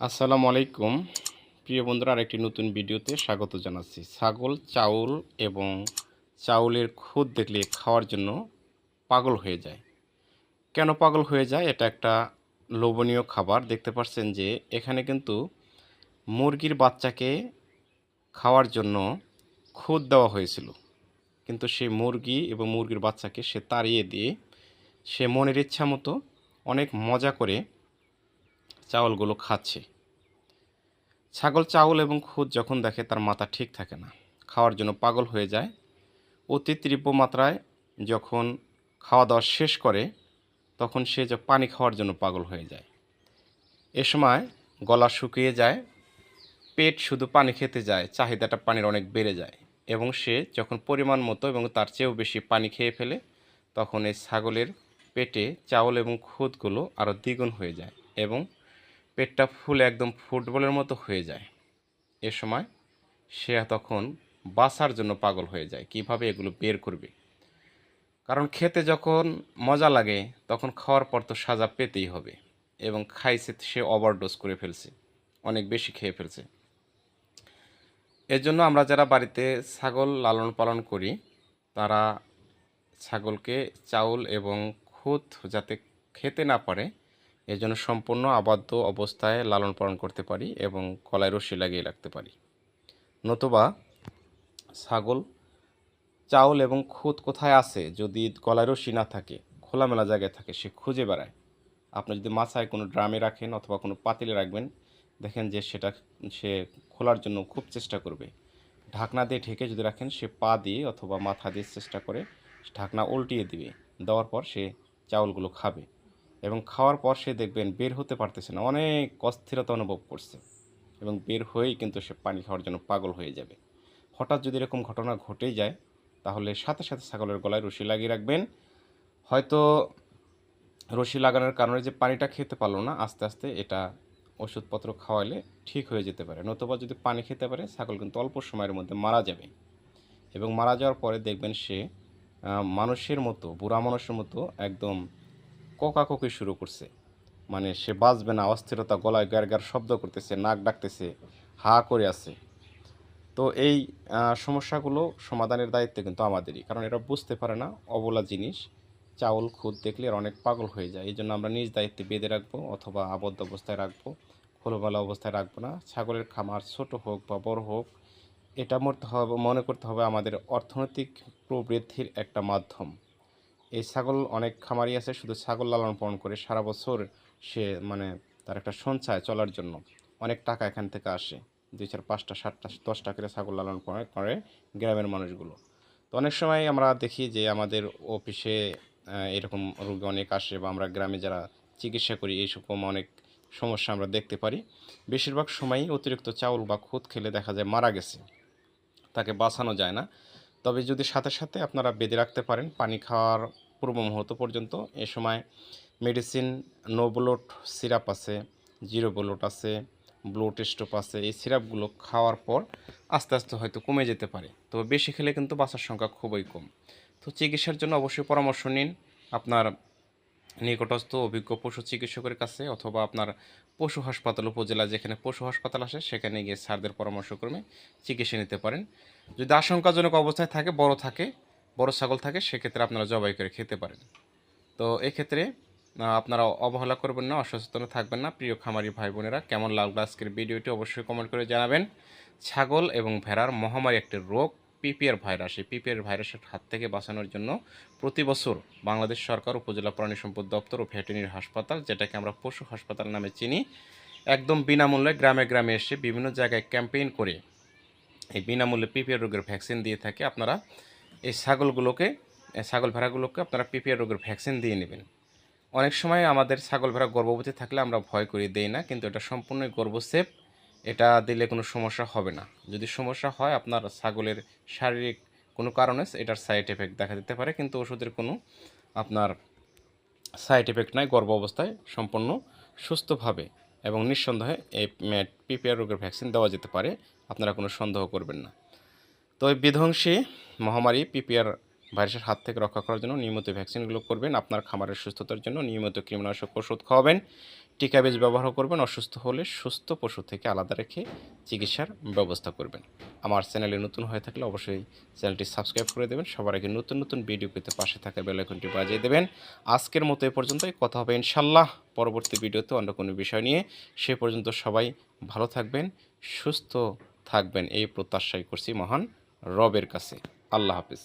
আসসালামু আলাইকুম। প্রিয় বন্ধুরা, আরেকটি নতুন ভিডিওতে স্বাগত জানাচ্ছি। ছাগল, চাউল এবং চাউলের খুদ দেখলে খাওয়ার জন্য পাগল হয়ে যায়। কেন পাগল হয়ে যায়? এটা একটা লোভনীয় খাবার। দেখতে পাচ্ছেন যে এখানে কিন্তু মুরগির বাচ্চাকে খাওয়ার জন্য খুদ দেওয়া হয়েছিল। কিন্তু সে মুরগি এবং মুরগির বাচ্চাকে সে তাড়িয়ে দিয়ে সে মনের ইচ্ছা মতো অনেক মজা করে চাউলগুলো খাচ্ছে। ছাগল চাউল এবং খুদ যখন দেখে তার মাথা ঠিক থাকে না, খাওয়ার জন্য পাগল হয়ে যায়। অতি তীব্র মাত্রায় যখন খাওয়া দাওয়া শেষ করে, তখন সে যে পানি খাওয়ার জন্য পাগল হয়ে যায়। এ সময় গলা শুকিয়ে যায়, পেট শুধু পানি খেতে যায়, চাহিদাটা পানির অনেক বেড়ে যায় এবং সে যখন পরিমাণ মতো এবং তার চেয়েও বেশি পানি খেয়ে ফেলে, তখন এই ছাগলের পেটে চাউল এবং খুদগুলো আরও দ্বিগুণ হয়ে যায় এবং পেটটা ফুলে একদম ফুটবলের মতো হয়ে যায়। এ সময় সে তখন বাঁচার জন্য পাগল হয়ে যায়, কীভাবে এগুলো বের করবে? কারণ খেতে যখন মজা লাগে, তখন খাওয়ার পর তো সাজা পেতেই হবে এবং খাইছে সে ওভারডোজ করে ফেলছে, অনেক বেশি খেয়ে ফেলছে। এর জন্য আমরা যারা বাড়িতে ছাগল লালন পালন করি, তারা ছাগলকে চাউল এবং খুদ যাতে খেতে না পারে এর জন্য সম্পূর্ণ আবদ্ধ অবস্থায় লালন পালন করতে পারি এবং কলায় রশি লাগিয়ে রাখতে পারি। নতুবা ছাগল, চাউল এবং খুদ কোথায় আছে যদি গলায় রশি না থাকে, খোলামেলা জায়গায় থাকে, সে খুঁজে বেড়ায়। আপনি যদি মাছায় কোনো ড্রামে রাখেন অথবা কোনো পাতিলে রাখবেন, দেখেন যে সেটা সে খোলার জন্য খুব চেষ্টা করবে। ঢাকনা দিয়ে ঢেকে যদি রাখেন, সে পা দিয়ে অথবা মাথা দিয়ে চেষ্টা করে ঢাকনা উল্টিয়ে দিবে। দেওয়ার পর সে চাউলগুলো খাবে। এবং খাওয়ার পর সে দেখবেন বের হতে পারতেছে না, অনেক অস্থিরতা অনুভব করছে এবং বের হয়েই কিন্তু সে পানি খাওয়ার জন্য পাগল হয়ে যাবে। হঠাৎ যদি এরকম ঘটনা ঘটেই যায়, তাহলে সাথে সাথে ছাগলের গলায় রশি লাগিয়ে রাখবেন। হয়তো রশি লাগানোর কারণে যে পানিটা খেতে পারল না, আস্তে আস্তে এটা ওষুধপত্র খাওয়ালে ঠিক হয়ে যেতে পারে। নতুবা যদি পানি খেতে পারে, ছাগল কিন্তু অল্প সময়ের মধ্যে মারা যাবে। এবং মারা যাওয়ার পরে দেখবেন সে মানুষের মতো, বুড়া মানুষের মতো একদম কোকাকুকি শুরু করছে। মানে সে বাঁচবে না, অস্থিরতা, গলায় গার গার শব্দ করতেছে, নাক ডাকতেছে, হা করে আছে। তো এই সমস্যাগুলো সমাধানের দায়িত্ব কিন্তু আমাদেরই, কারণ এরা বুঝতে পারে না অবলা জিনিস। চাউল, খুদ দেখলে এরা অনেক পাগল হয়ে যায় এই জন্য আমরা নিজ দায়িত্বে বেঁধে রাখব অথবা আবদ্ধ অবস্থায় রাখব, খোলামেলা অবস্থায় রাখব না। ছাগলের খামার ছোট হোক বা বড় হোক, এটা মরতে হবে, মনে করতে হবে আমাদের অর্থনৈতিক প্রবৃদ্ধির একটা মাধ্যম। এই ছাগল অনেক খামারি আছে, শুধু ছাগল লালন পালন করে সারা বছর সে মানে তার একটা সঞ্চয় চলার জন্য অনেক টাকা এখান থেকে আসে। দুই চার, পাঁচটা, সাতটা, দশটা করে ছাগল লালন পালন করে গ্রামের মানুষগুলো। তো অনেক সময় আমরা দেখি যে আমাদের অফিসে এরকম রোগী অনেক আসে বা আমরা গ্রামে যারা চিকিৎসা করি এইরকম অনেক সমস্যা আমরা দেখতে পারি। বেশিরভাগ সময়ই অতিরিক্ত চাউল বা খুদ খেলে দেখা যায় মারা গেছে। তাকে বাঁচানো যায় না। তবে যদি সাথে সাথে আপনারা বেঁধে রাখতে পারেন, পানি খাওয়ার পূর্ব মুহূর্ত পর্যন্ত, এ সময় মেডিসিন নো ব্লোট সিরাপ আছে, জিরো ব্লোট আছে ব্লোট স্টোপ আছে, এই সিরাপগুলো খাওয়ার পর আস্তে আস্তে হয়তো কমে যেতে পারে। তবে বেশি খেলে কিন্তু বাঁচার সংখ্যা খুবই কম। তো চিকিৎসার জন্য অবশ্যই পরামর্শ নিন আপনার নিকটস্থ অভিজ্ঞ পশু চিকিৎসকের কাছে অথবা আপনার পশু হাসপাতাল, উপজেলা যেখানে পশু হাসপাতাল আসে, সেখানে গিয়ে স্যারদের পরামর্শক্রমে চিকিৎসা নিতে পারেন। যদি আশঙ্কাজনক অবস্থায় থাকে, বড় থাকে, বড় ছাগল থাকে, সেক্ষেত্রে আপনারা জবাই করে খেতে পারেন। তো এক্ষেত্রে আপনারা অবহেলা করবেন না, অসচেতন থাকবেন না। প্রিয় খামারি ভাই বোনেরা, কেমন লাগল আজকের ভিডিওটি অবশ্যই কমেন্ট করে জানাবেন। ছাগল এবং ভেড়ার মহামারী একটি রোগ, পিপিআর ভাইরাস। এই পিপিআর ভাইরাসের হাত থেকে বাঁচানোর জন্য প্রতি বছর বাংলাদেশ সরকার, উপজেলা প্রাণী সম্পদ দপ্তর ও ভেটেরিনারি হাসপাতাল, যেটাকে আমরা পশু হাসপাতাল নামে চিনি, একদম বিনামূল্যে গ্রামে গ্রামে এসে বিভিন্ন জায়গায় ক্যাম্পেইন করে এই বিনামূল্যে পিপিআর রোগের ভ্যাকসিন দিয়ে থাকে, আপনারা এই ছাগলগুলোকে ছাগল ভেড়াগুলোকে আপনারা পিপিআর রোগের ভ্যাকসিন দিয়ে নেবেন। অনেক সময় আমাদের ছাগল ভেড়া গর্ভবতী থাকলে আমরা ভয় করে দেই না, কিন্তু এটা সম্পূর্ণই গর্ভসেপ, এটা দিলে কোনো সমস্যা হবে না। যদি সমস্যা হয়, আপনার ছাগলের শারীরিক কোনো কারণে এটার সাইড এফেক্ট দেখা দিতে পারে, কিন্তু ওষুধের কোনো আপনার সাইড এফেক্ট নাই গর্ভ অবস্থায় সম্পূর্ণ সুস্থভাবে। এবং নিঃসন্দেহে এই পিপিআর রোগের ভ্যাকসিন দেওয়া যেতে পারে। আপনারা কোনো সন্দেহ করবেন না। তো এই বিধ্বংসী মহামারী পিপিআর ভাইরাসের হাত থেকে রক্ষা করার জন্য নিয়মিত ভ্যাকসিনগুলো করবেন। আপনার খামারের সুস্থতার জন্য নিয়মিত কীটনাশক ওষুধ খাওয়াবেন। টিকা বীজ ব্যবহার করবেন। অসুস্থ হলে সুস্থ পশু থেকে আলাদা রেখে চিকিৎসার ব্যবস্থা করবেন। আমার চ্যানেলে নতুন হয়ে থাকলে অবশ্যই চ্যানেলটি সাবস্ক্রাইব করে দেবেন। সবার আগে নতুন নতুন ভিডিও পেতে পাশে থাকা বেল আইকনটি বাজিয়ে দেবেন। আজকের মতো এ পর্যন্তই। কথা হবে ইনশাল্লাহ পরবর্তী ভিডিওতে অন্য কোনো বিষয় নিয়ে। সে পর্যন্ত সবাই ভালো থাকবেন, সুস্থ থাকবেন। এই প্রত্যাশাই করছি মহান রবের কাছে। আল্লাহ হাফিজ।